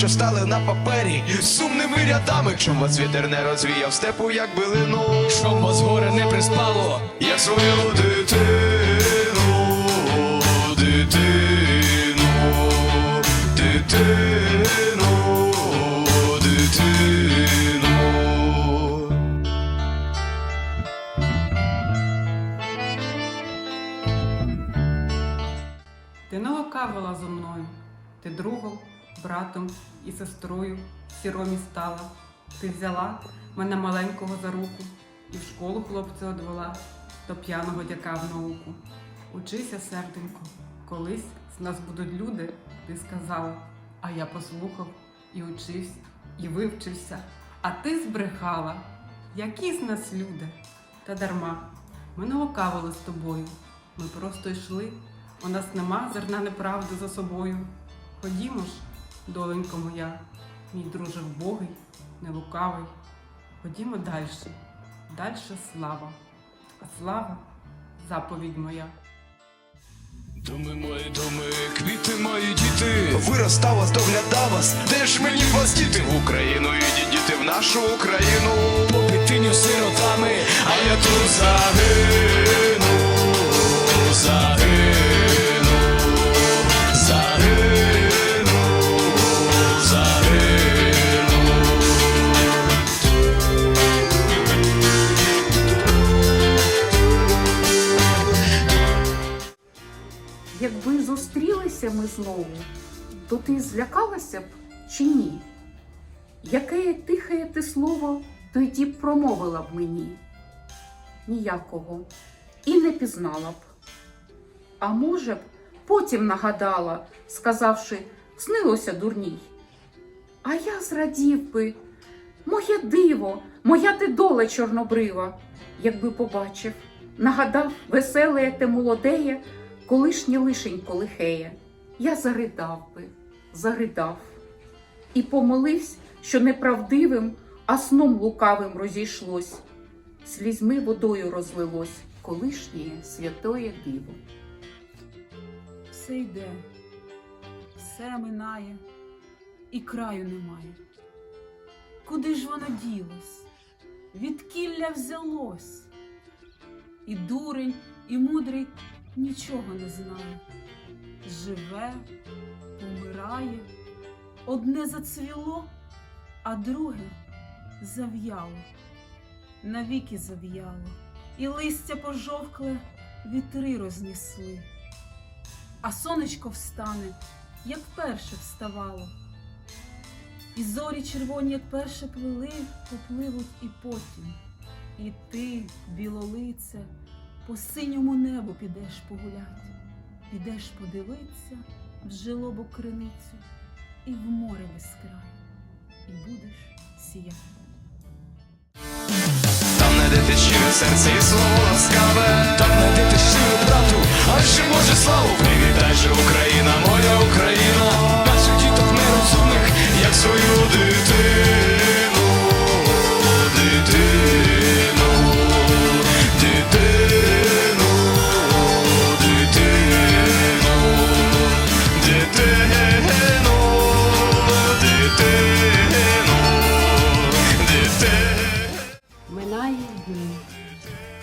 що стали на папері сумними рядами, чом вас вітер не розвіяв степу, як билину, Щоб вас горе не приспало, як свою дитину, дитину, дитину, дитину. Ти лукавила зо мною, ти другом, братом і сестрою сіромі стала. Ти взяла мене маленького за руку і в школу хлопця одвела до п'яного дяка в науку. Учися, серденько, колись з нас будуть люди, ти сказала. А я послухав і учився, і вивчився. А ти збрехала. Які з нас люди? Та дарма. Ми не лукавили з тобою. Ми просто йшли. У нас нема зерна неправди за собою. Ходімо ж, доленько моя, мій друже вбогий, не лукавий. Ходімо далі. Дальше слава. А слава заповідь моя. думи мої, думи, квіти мої діти. Виростав вас, доглядав вас, де ж мені вас діти в Україну, ідіть діти в нашу Україну. Попитиню сиротами, а я тут загину, Якби зустрілися ми знову, то ти злякалася б чи ні? Яке тихе ти слово тоді б промовила б мені? Ніякого. І не пізнала б. А може б, потім нагадала, сказавши, снилося дурній. А я зрадів би, моє диво, моя ти доле чорнобрива, якби побачив, нагадав веселе те молодеє, колишнє лишенько лихеє. Я заридав би, заридав і помоливсь, що неправдивим, а сном лукавим розійшлось, слізьми водою розлилось колишнє святоє диво. Все йде, все минає, і краю немає. Куди ж воно ділось? Відкілля взялось? І дурень, і мудрий нічого не знає. Живе, помирає, одне зацвіло, а друге зав'яло, навіки зав'яло, і листя пожовкле вітри рознесли а сонечко встане, як перше вставало. І зорі червоні, як перше плили, попливуть і потім. І ти, білолице, по синьому небу підеш погулять, підеш подивитися в жилобу криницю і в море безкрай, і будеш сіяти. Там знайдете щире серце і слово ласкаве. Там знайдете щиру правду, а ще може славу. Привітай же Україна, моя Україна,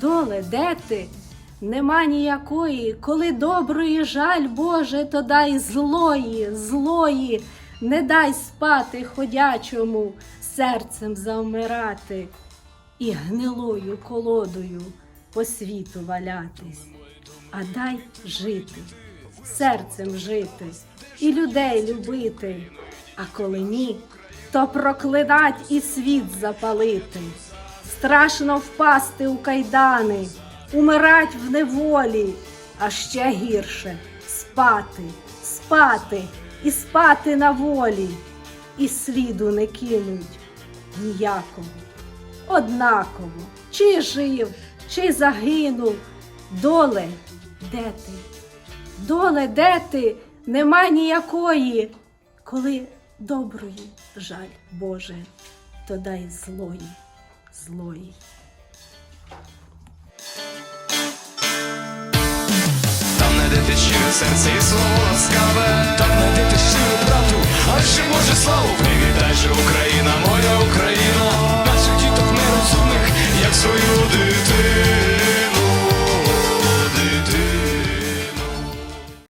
Доле, де ти? Нема ніякої, коли доброї жаль, Боже, то дай злої, злої, не дай спати ходячому, серцем завмирати і гнилою колодою по світу валятись, а дай жити, серцем жити і людей любити, а коли ні, то проклинать і світ запалити. Страшно впасти у кайдани, умирать в неволі, а ще гірше спати, спати і спати на волі. і сліду не кинуть ніякого. Однаково, чи жив, чи загинув. Доле, де ти? Доле, де ти? Нема ніякої. Коли доброї жаль Боже, то дай злої, Злой. Там не дити щире серце і слово ласкаве, там не дити щире брату, а ще може славу. Привітай же Україна, моя Україна, наших діток нерозумних, як свою дитину.